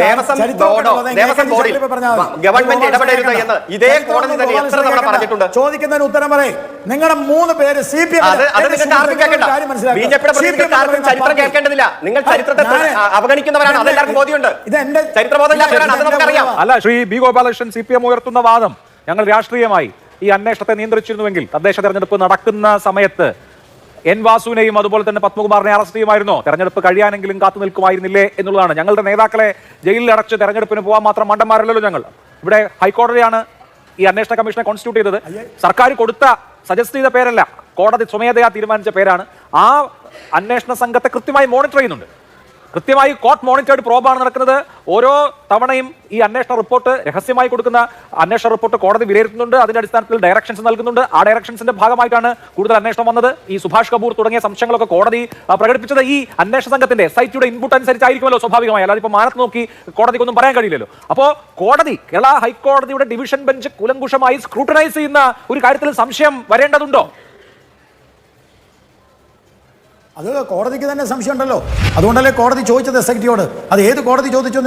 ദേവസ്വം ബോർഡോ ദേവസ്വം ബോർഡിൽ. ഗവൺമെന്റ് ഗോപാലകൃഷ്ണൻ ഇടപെടരുത് കേൾക്കണ്ട. എന്ന് ഇതേ കോടതി തന്നെ എത്ര തവണ പറഞ്ഞിട്ടുണ്ട്? ചോദിക്കുന്നതിന് ഉത്തരം പറയും. നിങ്ങളുടെ മൂന്ന് പേര് സി പി എം അത് അത് നിങ്ങൾക്ക് ബി ജെ പിയുടെ ചരിത്രം കേൾക്കേണ്ടതില്ല. നിങ്ങൾ ചരിത്രത്തെ അവഗണിക്കുന്നവരാണ്. അതെല്ലാവർക്കും ബോധ്യമുണ്ട്. ഇത് എന്റെ ചരിത്രബോധമില്ലാത്തവരാണ്. അത് നമുക്കറിയാം. അല്ല Shri B Gopalakrishnan C P M ഉയർത്തുന്ന വാദം. ഞങ്ങൾ രാഷ്ട്രീയമായി ഈ അന്വേഷണത്തെ നിയന്ത്രിച്ചിരുന്നുവെങ്കിൽ തദ്ദേശ തെരഞ്ഞെടുപ്പ് നടക്കുന്ന സമയത്ത് എൻ വാസുവിനെയും അതുപോലെ തന്നെ പത്മകുമാറിനെ അറസ്റ്റ് ചെയ്യുമായിരുന്നോ. തെരഞ്ഞെടുപ്പ് കഴിയാനെങ്കിലും കാത്തു നിൽക്കുമായിരുന്നില്ലേ എന്നുള്ളതാണ്. ഞങ്ങളുടെ നേതാക്കളെ ജയിലിൽ അടച്ച് തെരഞ്ഞെടുപ്പിന് പോകാൻ മാത്രം മണ്ടന്മാരല്ലല്ലോ ഞങ്ങൾ. ഇവിടെ ഹൈക്കോടതിയാണ് ഈ അന്വേഷണ കമ്മീഷനെ കോൺസ്റ്റിറ്റ്യൂട്ട് ചെയ്തത്. സർക്കാർ കൊടുത്ത സജസ്റ്റ് ചെയ്ത പേരല്ല. കോടതി സ്വമേധയാ തീരുമാനിച്ച പേരാണ്. ആ അന്വേഷണ സംഘത്തെ കൃത്യമായി മോണിറ്റർ ചെയ്യുന്നുണ്ട്. കൃത്യമായി കോർട്ട് മോണിറ്റേഡ് പ്രോബാണ് നടക്കുന്നത്. ഓരോ തവണയും ഈ അന്വേഷണ റിപ്പോർട്ട് രഹസ്യമായി കൊടുക്കുന്ന അന്വേഷണ റിപ്പോർട്ട് കോടതി വിലയിരുത്തുന്നുണ്ട്. അതിന്റെ അടിസ്ഥാനത്തിൽ ഡയറക്ഷൻസ് നൽകുന്നുണ്ട്. ആ ഡയറക്ഷൻസിന്റെ ഭാഗമായിട്ടാണ് കൂടുതൽ അന്വേഷണം വന്നത്. ഈ സുഭാഷ് കപൂർ തുടങ്ങിയ സംശയങ്ങളൊക്കെ കോടതി പ്രകടിപ്പിച്ചത് ഈ അന്വേഷണ സംഘത്തിന്റെ സൈറ്റിയുടെ ഇൻപുട്ട് അനുസരിച്ചായിരിക്കുമല്ലോ സ്വാഭാവികമായി. അല്ലാതെ ഇപ്പോൾ മാനത്ത് നോക്കി കോടതിക്കൊന്നും പറയാൻ കഴിയില്ലല്ലോ. അപ്പോ കോടതി കേരള ഹൈക്കോടതിയുടെ ഡിവിഷൻ ബെഞ്ച് കുലങ്കുഷമായി സ്ക്രൂട്ടനൈസ് ചെയ്യുന്ന ഒരു കാര്യത്തിൽ സംശയം വരേണ്ടതുണ്ടോ? അത് കോടതിക്ക് തന്നെ സംശയം ഉണ്ടല്ലോ അതുകൊണ്ടല്ലേ കോടതി ചോദിച്ചത് എസ് ഐ അത് ഏത് കോടതി ചോദിച്ചു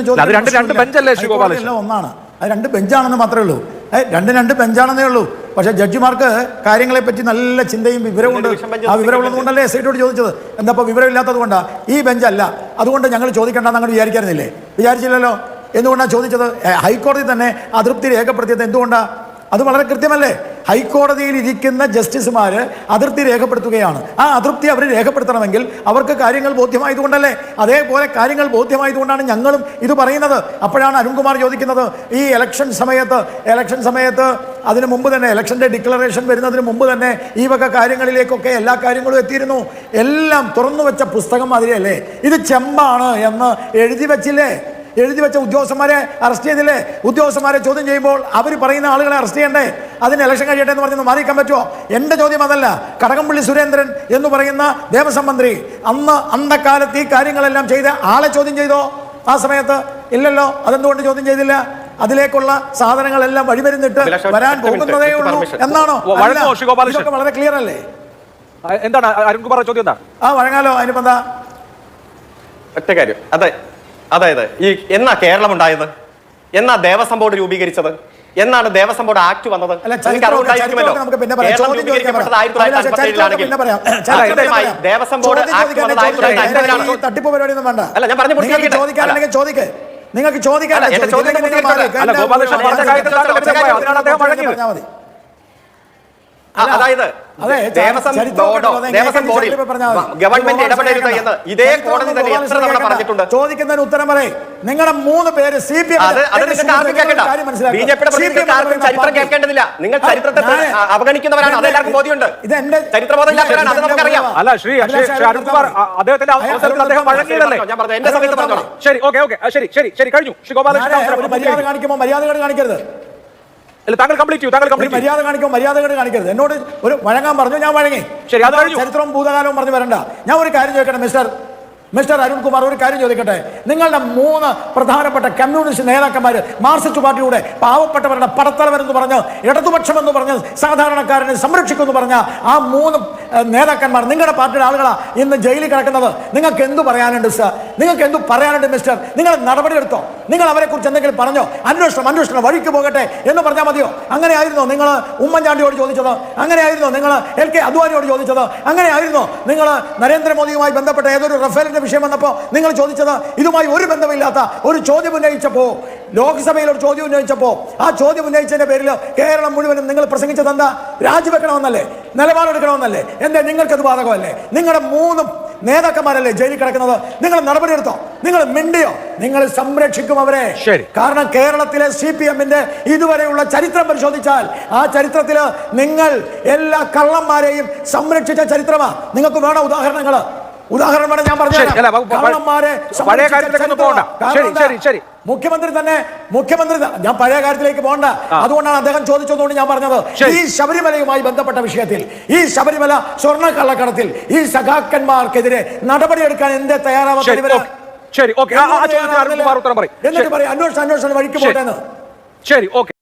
ഗോപാലകൃഷ്ണൻ? എല്ലാം ഒന്നാണ്. അത് രണ്ട് ബെഞ്ചാണെന്ന് മാത്രമേ ഉള്ളൂ. ഏ, രണ്ട് രണ്ട് ബെഞ്ചാണെന്നേ ഉള്ളൂ. പക്ഷേ ജഡ്ജിമാർക്ക് കാര്യങ്ങളെ പറ്റി നല്ല ചിന്തയും വിവരമുണ്ട് ആ വിവരമുള്ളതുകൊണ്ടല്ലേ എസ് ഐ ചോദിച്ചത്? എന്താ ഇപ്പോൾ വിവരമില്ലാത്തത് കൊണ്ടാ? ഈ ബെഞ്ചല്ല. അതുകൊണ്ട് ഞങ്ങൾ ചോദിക്കേണ്ടെന്ന് അങ്ങോട്ട് വിചാരിക്കാറുന്നില്ലേ? വിചാരിച്ചില്ലല്ലോ. എന്തുകൊണ്ടാണ് ചോദിച്ചത്? ഹൈക്കോടതി തന്നെ അതൃപ്തി രേഖപ്പെടുത്തിയത് എന്തുകൊണ്ടാണ് അത് വളരെ കൃത്യമല്ലേ? ഹൈക്കോടതിയിൽ ഇരിക്കുന്ന ജസ്റ്റിസുമാർ അതിർത്തി രേഖപ്പെടുത്തുകയാണ്. ആ അതൃപ്തി അവർ രേഖപ്പെടുത്തണമെങ്കിൽ അവർക്ക് കാര്യങ്ങൾ ബോധ്യമായതുകൊണ്ടല്ലേ? അതേപോലെ കാര്യങ്ങൾ ബോധ്യമായതുകൊണ്ടാണ് ഞങ്ങളും ഇത് പറയുന്നത്. അപ്പോഴാണ് അരുൺകുമാർ ചോദിക്കുന്നത് ഈ ഇലക്ഷൻ സമയത്ത് ഇലക്ഷൻ സമയത്ത് അതിനു മുമ്പ് തന്നെ ഇലക്ഷന്റെ ഡിക്ലറേഷൻ വരുന്നതിന് മുമ്പ് തന്നെ ഈ വക കാര്യങ്ങളിലേക്കൊക്കെ എല്ലാ കാര്യങ്ങളും എത്തിയിരുന്നു. എല്ലാം തുറന്നു വെച്ച പുസ്തകം മാതിരിയല്ലേ ഇത് ചെമ്പാണ് എന്ന് എഴുതി വെച്ചില്ലേ? എഴുതി വെച്ച ഉദ്യോഗസ്ഥന്മാരെ അറസ്റ്റ് ചെയ്തില്ലേ? ഉദ്യോഗസ്ഥന്മാരെ ചോദ്യം ചെയ്യുമ്പോൾ അവർ പറയുന്ന ആളുകളെ അറസ്റ്റ് ചെയ്യണ്ടേ? അതിന് ഇലക്ഷൻ കഴിയട്ടെ എന്ന് പറഞ്ഞ് മാറിക്കാൻ പറ്റുമോ? എന്റെ ചോദ്യം അതല്ല. കടകംപള്ളി സുരേന്ദ്രൻ എന്ന് പറയുന്ന ദേവസ്വം മന്ത്രി അന്ന് അന്നക്കാലത്ത് ഈ കാര്യങ്ങളെല്ലാം ചെയ്ത ആളെ ചോദ്യം ചെയ്തോ? ആ സമയത്ത് ഇല്ലല്ലോ. അതെന്തുകൊണ്ട് ചോദ്യം ചെയ്തില്ല? അതിലേക്കുള്ള സാധനങ്ങളെല്ലാം വഴിമരുന്നിട്ട് വരാൻ പോകുന്നതേ ഉള്ളൂ. എന്നാണോ വളരെ ക്ലിയർ അല്ലേ? എന്താണ്? അരുൺകുമാർ ചോദ്യം എന്താണ് ആ വഴങ്ങാലോ. അതിനിപ്പോ എന്താ? ഒറ്റ കാര്യം. അതെ അതായത് ഈ എന്നാ കേരളം ഉണ്ടായത്? എന്നാ ദേവസ്വം ബോർഡ് രൂപീകരിച്ചത്? എന്നാണ് ദേവസ്വം ബോർഡ് ആക്ട് വന്നത്. ദേവസ്വം ബോർഡ് അല്ല, ഞാൻ പറഞ്ഞു നിങ്ങൾക്ക് ചോദിക്കാൻ അതായത് അതെ, ദേവസ്വം ബോർഡോ ദേവസ്വം ബോർഡിൽ. ഗവൺമെന്റ് ഗോപാലകൃഷ്ണൻ ഇടപെടരുത് എന്ന് ഇതേ കോടതി തന്നെ എത്ര തവണ പറഞ്ഞിട്ടുണ്ട്? ചോദിക്കുന്നതിന് ഉത്തരം പറയും. നിങ്ങളുടെ മൂന്ന് പേര് സി പി അത് അത് ബി ജെ പിയുടെ ചരിത്രം കേൾക്കേണ്ടതില്ല. നിങ്ങൾ ചരിത്രത്തെ അവഗണിക്കുന്നവരാണ്. അവഗണിക്കുന്നവരാണ് അതെല്ലാവർക്കും ബോധ്യമുണ്ട്. ഇത് എന്റെ ചരിത്രബോധമില്ലാത്തവരാണ് അത് നമുക്കറിയാം. അല്ല ശ്രീ അദ്ദേഹത്തിന്റെ അവസരത്തിൽ അദ്ദേഹം ഞാൻ പറഞ്ഞു എന്റെ സമയത്ത് പറഞ്ഞോളാം. ശരി ഓക്കെ ഓക്കെ. ശരി ശരി ശരി. കഴിഞ്ഞു. ശ്രീ ഗോപാലകൃഷ്ണൻ ഞാൻ അവസരം മര്യാദ മര്യാദകൾ കാണിക്കരുത്. അല്ല താങ്കൾ കംപ്ലീറ്റ് ചെയ്യൂ താങ്കൾ കംപ്ലീറ്റ് മര്യാദ കാണിക്കും മര്യാദകൾ കാണിക്കരുത്. എന്നോട് ഒരു വഴങ്ങാൻ പറഞ്ഞു ഞാൻ വഴങ്ങി. ശരി, അത് കഴിഞ്ഞു. ചരിത്രവും ഭൂതകാലവും പറഞ്ഞു വരണ്ട. ഞാൻ ഒരു കാര്യം ചോദിക്കട്ടെ മിസ്റ്റർ മിസ്റ്റർ അരുൺകുമാർ ഒരു കാര്യം ചോദിക്കട്ടെ. നിങ്ങളുടെ മൂന്ന് പ്രധാനപ്പെട്ട കമ്മ്യൂണിസ്റ്റ് നേതാക്കന്മാർ മാർസിസ്റ്റ് പാർട്ടിയുടെ പാവപ്പെട്ടവരുടെ പടത്തലവരെന്ന് പറഞ്ഞ് ഇടതുപക്ഷം എന്ന് പറഞ്ഞ് സാധാരണക്കാരനെ സംരക്ഷിക്കുമെന്ന് പറഞ്ഞ ആ മൂന്ന് നേതാക്കന്മാർ നിങ്ങളുടെ പാർട്ടിയുടെ ആളുകളാണ് ഇന്ന് ജയിലിൽ കിടക്കുന്നത്. നിങ്ങൾക്ക് എന്തു പറയാനുണ്ട് സർ നിങ്ങൾക്ക് എന്തും പറയാനുണ്ട് മിസ്റ്റർ നിങ്ങൾ നടപടിയെടുത്തോ? നിങ്ങൾ അവരെക്കുറിച്ച് എന്തെങ്കിലും പറഞ്ഞോ? അന്വേഷണം അന്വേഷണം വഴിക്ക് പോകട്ടെ എന്ന് പറഞ്ഞാൽ മതിയോ? അങ്ങനെയായിരുന്നോ നിങ്ങൾ ഉമ്മൻചാണ്ടിയോട് ചോദിച്ചത്? അങ്ങനെയായിരുന്നോ നിങ്ങൾ എൽ കെ അദ്വാനിയോട് ചോദിച്ചത്? അങ്ങനെയായിരുന്നോ നിങ്ങൾ നരേന്ദ്രമോദിയുമായി ബന്ധപ്പെട്ട ഏതൊരു റഫേലിന്റെ വിഷയം വന്നപ്പോൾ നിങ്ങൾ ചോദിച്ചത്? ഇതുമായി ഒരു ബന്ധമില്ലാത്ത ഒരു ചോദ്യം ഉന്നയിച്ചപ്പോൾ ലോക്സഭയിൽ ഒരു ചോദ്യം ഉന്നയിച്ചപ്പോൾ ആ ചോദ്യം ഉന്നയിച്ചതിന്റെ പേരിൽ കേരളം മുഴുവനും നിങ്ങൾ പ്രസംഗിച്ചത് എന്താ? രാജിവെക്കണമെന്നല്ലേ? നിലപാടെടുക്കണമെന്നല്ലേ? എന്താ നിങ്ങൾക്കത് ബാധകമല്ലേ? നിങ്ങളുടെ മൂന്ന് നേതാക്കന്മാരല്ലേ ജയിലിൽ കിടക്കുന്നത്? നിങ്ങൾ നടപടിയെടുത്തോ നിങ്ങൾ മിണ്ടിയോ? നിങ്ങൾ സംരക്ഷിക്കും അവരെ. കാരണം കേരളത്തിലെ സി പി എമ്മിന്റെ ഇതുവരെയുള്ള ചരിത്രം പരിശോധിച്ചാൽ ആ ചരിത്രത്തിൽ നിങ്ങൾ എല്ലാ കള്ളന്മാരെയും സംരക്ഷിച്ച ചരിത്രമാ. നിങ്ങൾക്ക് വേണം ഉദാഹരണങ്ങൾ ഉദാഹരണം ഞാൻ പറഞ്ഞത്. മുഖ്യമന്ത്രി തന്നെ മുഖ്യമന്ത്രി ഞാൻ പഴയ കാര്യത്തിലേക്ക് പോകണ്ട. അതുകൊണ്ടാണ് അദ്ദേഹം ചോദിച്ചതുകൊണ്ട് ഞാൻ പറഞ്ഞത്. ഈ ശബരിമലയുമായി ബന്ധപ്പെട്ട വിഷയത്തിൽ ഈ ശബരിമല സ്വർണ കള്ളക്കടത്തിൽ ഈ സഖാക്കന്മാർക്കെതിരെ നടപടിയെടുക്കാൻ എന്തേ ശരി തയ്യാറാവാത്തവര് ശരി ഓക്കെ. അന്വേഷണം അന്വേഷണം വഴിക്ക് ശരി. പോട്ടെ ശരി ഓക്കെ.